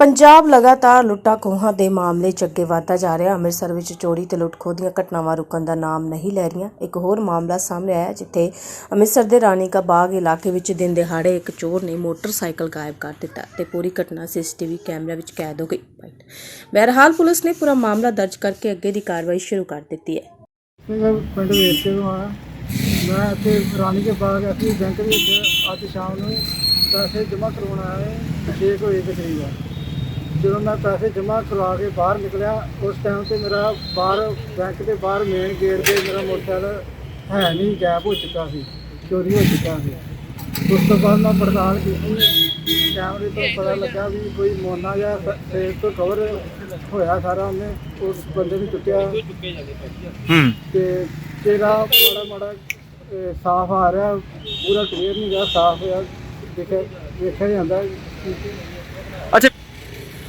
ਪੰਜਾਬ ਲਗਾਤਾਰ ਲੁੱਟਾਂ ਖੋਹਾਂ ਦੇ ਮਾਮਲੇ 'ਚ ਅੱਗੇ ਵਧਦਾ ਜਾ ਰਿਹਾ। ਅੰਮ੍ਰਿਤਸਰ ਵਿੱਚ ਚੋਰੀ ਤੇ ਲੁੱਟ ਦੀਆਂ ਘਟਨਾਵਾਂ ਰੁਕਣ ਦਾ ਨਾਮ ਨਹੀਂ ਲੈ ਰਹੀਆਂ। ਇੱਕ ਹੋਰ ਮਾਮਲਾ ਸਾਹਮਣੇ ਆਇਆ, ਜਿੱਥੇ ਅੰਮ੍ਰਿਤਸਰ ਦੇ ਰਾਣੀ ਕਾ ਬਾਗ ਇਲਾਕੇ ਵਿੱਚ ਦਿਨ ਦਿਹਾੜੇ ਇੱਕ ਚੋਰ ਨੇ ਮੋਟਰਸਾਈਕਲ ਗਾਇਬ ਕਰ ਦਿੱਤਾ ਤੇ ਪੂਰੀ ਘਟਨਾ ਸੀਸੀਟੀਵੀ ਕੈਮਰਾ ਵਿੱਚ ਕੈਦ ਹੋ ਗਈ। ਬਹਰਹਾਲ ਪੁਲਿਸ ਨੇ ਪੂਰਾ ਮਾਮਲਾ ਦਰਜ ਕਰਕੇ ਅੱਗੇ ਦੀ ਕਾਰਵਾਈ ਸ਼ੁਰੂ ਕਰ ਦਿੱਤੀ ਹੈ। ਮੈਂ ਪਿੰਡ ਵੇਰਕੇ ਤੋਂ ਆਇਆ। ਮੈਂ ਇੱਥੇ ਰਾਣੀ ਕੇ ਬਾਗ ਅਸੀਂ ਬੈਂਕ ਵਿੱਚ ਅੱਜ ਸ਼ਾਮ ਨੂੰ ਪੈਸੇ ਜਮ੍ਹਾਂ ਕਰਵਾਉਣ ਆਇਆ 6 ਵਜੇ ਦੇ ਕਰੀਬ ਆ। ਜਦੋਂ ਮੈਂ ਪੈਸੇ ਜਮ੍ਹਾਂ ਕਰਵਾ ਕੇ ਬਾਹਰ ਨਿਕਲਿਆ ਉਸ ਟਾਈਮ ਤੇ ਮੇਰਾ ਬਾਹਰ ਬੈਂਕ ਦੇ ਬਾਹਰ ਮੇਨ ਗੇਟ ਤੇ ਮੇਰਾ ਮੋਟਰਸਾਈਕਲ ਹੈ ਨਹੀਂ ਗਾਇਬ ਹੋ ਚੁੱਕਾ ਸੀ ਚੋਰੀ ਹੋ ਚੁੱਕਾ ਸੀ। ਉਸ ਤੋਂ ਬਾਅਦ ਮੈਂ ਪੜਤਾਲ ਕੀਤੀ। ਕੈਮਰੇ ਤੋਂ ਪਤਾ ਲੱਗਾ ਵੀ ਕੋਈ ਮੋਨਾ ਜਾਂ ਫੇਸ ਤੋਂ ਕਵਰ ਹੋਇਆ ਸਾਰਾ ਉਹਨੇ ਉਸ ਬੰਦੇ ਨੂੰ ਚੁੱਕਿਆ। ਹੂੰ। ਤੇ ਤੇਰਾ ਮਾੜਾ ਮਾੜਾ ਸਾਫ਼ ਆ ਰਿਹਾ ਪੂਰਾ ਕਲੀਅਰ ਨਹੀਂ ਰਿਹਾ ਸਾਫ਼ ਹੋਇਆ ਦੇਖਿਆ ਵੇਖਿਆ ਜਾਂਦਾ। ਅੱਛਾ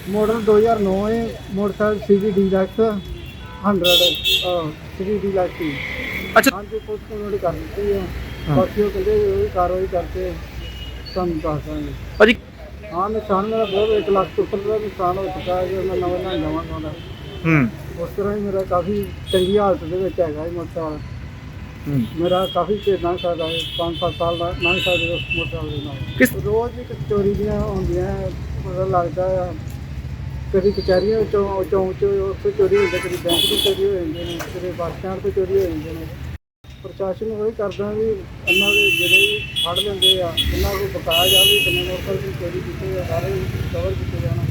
ਮਾਡਲ 2009 ਹੈ motorcycle CV deluxe 100 CV deluxe ਅੱਛਾ। ਹਾਂਜੀ ਪੁਲਿਸ ਨੂੰ ਨੋਟ ਕਰ ਦਿੱਤੀ ਹੈ ਬਾਕੀ ਉਹ ਕਹਿੰਦੇ ਉਹ ਕਾਰਵਾਈ ਕਰਕੇ ਤੁਹਾਨੂੰ ਦੱਸ ਦਾਂਗੇ। ਭਾਜੀ ਹਾਂ ਨੁਕਸਾਨ ਮੇਰਾ ਬਹੁਤ 1 ਲੱਖ ਤੋਂ ਉੱਪਰ ਦਾ ਨੁਕਸਾਨ ਹੋ ਚੁੱਕਾ ਹੈ ਜੇ ਮੈਂ ਨਵਾਂ ਨਾ ਜਾਵਾਂ ਚਾਹੁੰਦਾ ਹੂੰ। ਉਸ ਤਰ੍ਹਾਂ ਹੀ ਮੇਰਾ ਕਾਫੀ ਚੰਗੀ ਹਾਲਤ ਦੇ ਵਿੱਚ ਹੈਗਾ ਇਹ ਮੋਟਰਸਾਈਕਲ। ਹੂੰ। ਮੇਰਾ ਕਾਫੀ ਚਿਰ ਲੰਘ ਸਕਦਾ ਹੈ 5-7 ਸਾਲ ਦਾ ਲੰਘ ਸਕਦੇ ਉਸ ਮੋਟਰਸਾਈਕਲ ਦੇ ਨਾਲ। ਰੋਜ਼ ਇੱਕ ਚੋਰੀ ਦੀਆਂ ਹੁੰਦੀਆਂ ਹੈ, ਪਤਾ ਲੱਗਦਾ ਆ। ਕਦੀ ਕਚਹਿਰੀਆਂ ਵਿੱਚੋਂ ਚੌਂਕ ਚ ਉੱਥੇ ਚੋਰੀ ਹੁੰਦੀ ਕਦੀ ਬੈਂਕ ਦੀ ਚੋਰੀ ਹੋ ਜਾਂਦੇ ਨੇ ਕਦੇ ਬੱਸ ਸਟੈਂਡ ਤੋਂ ਚੋਰੀ ਹੋ ਜਾਂਦੇ ਨੇ। ਪ੍ਰਸ਼ਾਸਨ ਨੂੰ ਇਹ ਕਰਦਾ ਵੀ ਇਹਨਾਂ ਦੇ ਜਿਹੜੇ ਵੀ ਫੜ ਲੈਂਦੇ ਆ ਇਹਨਾਂ ਨੂੰ ਬਕਾਇਆ ਜਾਵੇ ਕਿੰਨੇ ਮੋਟਰਸਾਈਕਲ ਦੀ ਚੋਰੀ ਕੀਤੇ ਆ, ਸਾਰੇ ਕਵਰ ਕੀਤੇ ਜਾਣਾ।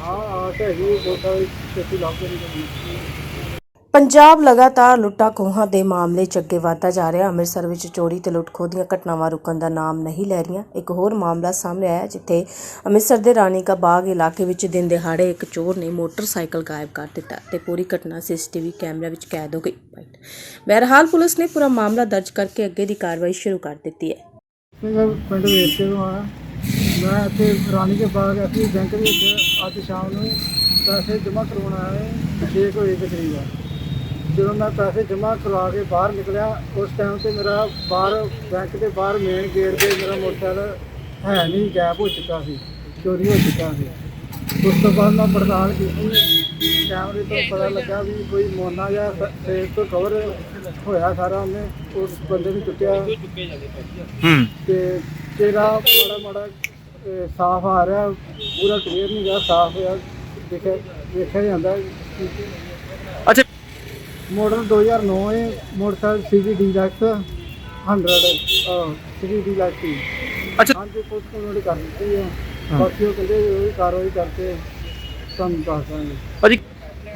ਹਾਂ, ਆਸ ਹੈਗੀ ਬੋਟਾ ਛੇਤੀ ਲੱਭ ਦੇਣੀ ਪੰਜਾਬ ਲਗਾਤਾਰ ਲੁੱਟਾਂ ਖੋਹਾਂ ਦੇ ਮਾਮਲੇ 'ਚ ਅੱਗੇ ਵਧਦਾ ਜਾ ਰਿਹਾ। ਅੰਮ੍ਰਿਤਸਰ ਵਿੱਚ ਚੋਰੀ ਤੇ ਲੁੱਟ ਦੀਆਂ ਘਟਨਾਵਾਂ ਰੁਕਣ ਦਾ ਨਾਮ ਨਹੀਂ ਲੈ ਰਹੀਆਂ। ਇੱਕ ਹੋਰ ਮਾਮਲਾ ਸਾਹਮਣੇ ਆਇਆ, ਜਿੱਥੇ ਅੰਮ੍ਰਿਤਸਰ ਦੇ ਰਾਣੀ ਕਾ ਬਾਗ ਇਲਾਕੇ ਵਿੱਚ ਦਿਨ ਦਿਹਾੜੇ ਇੱਕ ਚੋਰ ਨੇ ਮੋਟਰਸਾਈਕਲ ਗਾਇਬ ਕਰ ਦਿੱਤਾ ਤੇ ਪੂਰੀ ਘਟਨਾ ਸੀਸੀਟੀਵੀ ਕੈਮਰਾ ਵਿੱਚ ਕੈਦ ਹੋ ਗਈ। ਬਹਰਹਾਲ ਪੁਲਿਸ ਨੇ ਪੂਰਾ ਮਾਮਲਾ ਦਰਜ ਕਰਕੇ ਅੱਗੇ ਦੀ ਕਾਰਵਾਈ ਸ਼ੁਰੂ ਕਰ ਦਿੱਤੀ ਹੈ। ਮੈਂ ਪਿੰਡ ਵੇਰਕੇ ਤੋਂ ਆਇਆ। ਮੈਂ ਇੱਥੇ ਰਾਣੀ ਕੇ ਬਾਗ ਅਸੀਂ ਬੈਂਕ ਵਿੱਚ ਅੱਜ ਸ਼ਾਮ ਨੂੰ ਪੈਸੇ ਜਮ੍ਹਾਂ ਕਰਵਾਉਣ ਆਇਆ 6 ਵਜੇ ਦੇ ਕਰੀਬ ਆ। ਜਦੋਂ ਮੈਂ ਪੈਸੇ ਜਮ੍ਹਾਂ ਕਰਵਾ ਕੇ ਬਾਹਰ ਨਿਕਲਿਆ ਉਸ ਟਾਈਮ ਤੇ ਮੇਰਾ ਬਾਹਰ ਬੈਂਕ ਦੇ ਬਾਹਰ ਮੇਨ ਗੇਟ ਤੇ ਮੇਰਾ ਮੋਟਰਸਾਈਕਲ ਹੈ ਨਹੀਂ ਗਾਇਬ ਹੋ ਚੁੱਕਾ ਸੀ ਚੋਰੀ ਹੋ ਚੁੱਕਾ ਸੀ। ਉਸ ਤੋਂ ਬਾਅਦ ਮੈਂ ਪੜਤਾਲ ਕੀਤੀ। ਕੈਮਰੇ ਤੋਂ ਪਤਾ ਲੱਗਾ ਵੀ ਕੋਈ ਮੋਨਾ ਜਾਂ ਫੇਸ ਤੋਂ ਕਵਰ ਹੋਇਆ ਸਾਰਾ ਉਹਨੇ ਉਸ ਬੰਦੇ ਨੂੰ ਚੁੱਕਿਆ। ਹੂੰ। ਤੇ ਤੇਰਾ ਮਾੜਾ ਮਾੜਾ ਸਾਫ਼ ਆ ਰਿਹਾ ਪੂਰਾ ਕਲੀਅਰ ਨਹੀਂ ਰਿਹਾ ਸਾਫ਼ ਹੋਇਆ। ਦੇਖਿਆ ਵੇਖਿਆ ਜਾਂਦਾ। ਅੱਛਾ ਮਾਡਲ 2009 ਹੈ motorcycle CV deluxe 100 CV deluxe ਅੱਛਾ। ਹਾਂਜੀ ਪੁਲਿਸ ਨੂੰ ਨੋਟ ਕਰ ਦਿੱਤੀ ਹੈ। ਬਾਕੀ ਉਹ ਕਹਿੰਦੇ ਉਹ ਵੀ ਕਾਰਵਾਈ ਕਰਕੇ ਤੁਹਾਨੂੰ ਦੱਸ ਦਾਂਗੇ। ਭਾਜੀ।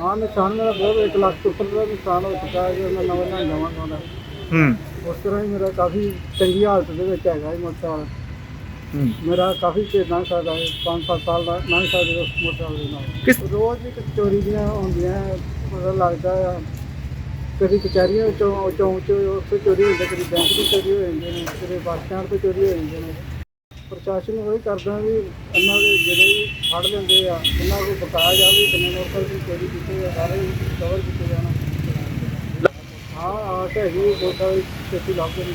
ਹਾਂ ਨੁਕਸਾਨ ਮੇਰਾ ਬਹੁਤ 1 ਲੱਖ ਤੋਂ ਉੱਪਰ ਦਾ ਨੁਕਸਾਨ ਹੋ ਚੁੱਕਾ ਹੈ ਜੇ ਮੈਂ ਨਵਾਂ ਨਾ ਜਾਵਾਂ ਚਾਹੁੰਦਾ ਹੂੰ। ਉਸ ਤਰ੍ਹਾਂ ਹੀ ਮੇਰਾ ਕਾਫੀ ਚੰਗੀ ਹਾਲਤ ਦੇ ਵਿੱਚ ਹੈਗਾ ਇਹ ਮੋਟਰਸਾਈਕਲ। ਹੂੰ। ਮੇਰਾ ਕਾਫੀ ਚਿਰ ਲੰਘ ਸਕਦਾ ਹੈ 5-7 ਸਾਲ ਦਾ ਲੰਘ ਸਕਦੇ ਉਸ ਮੋਟਰਸਾਈਕਲ ਦੇ ਨਾਲ। ਰੋਜ਼ ਇੱਕ ਚੋਰੀ ਦੀਆਂ ਹੁੰਦੀਆਂ ਹੈ, ਪਤਾ ਲੱਗਦਾ ਆ। ਕਦੀ ਕਚਹਿਰੀਆਂ ਵਿੱਚੋਂ ਚੌਂਕ ਚ ਉੱਥੇ ਚੋਰੀ ਹੁੰਦੀ ਕਦੀ ਬੈਂਕ ਦੀ ਚੋਰੀ ਹੋ ਜਾਂਦੇ ਨੇ ਕਦੇ ਬੱਸ ਸਟੈਂਡ ਤੋਂ ਚੋਰੀ ਹੋ ਜਾਂਦੇ ਨੇ ਪ੍ਰਸ਼ਾਸਨ ਨੂੰ ਇਹ ਕਰਦਾ ਵੀ ਇਹਨਾਂ ਦੇ ਜਿਹੜੇ ਵੀ ਫੜ ਲੈਂਦੇ ਆ, ਇਹਨਾਂ ਨੂੰ ਬਕਾਇਆ ਜਾਵੇ ਕਿੰਨੇ ਮੋਟਰਸਾਈਕਲ ਦੀ ਚੋਰੀ ਕੀਤੇ ਆ, ਸਾਰੇ ਕਵਰ ਕੀਤੇ ਜਾਣਾ। ਹਾਂ, ਆਸ ਹੈਗੀ ਬੋਟਾ ਛੇਤੀ ਲੱਭ ਦੇਣੀ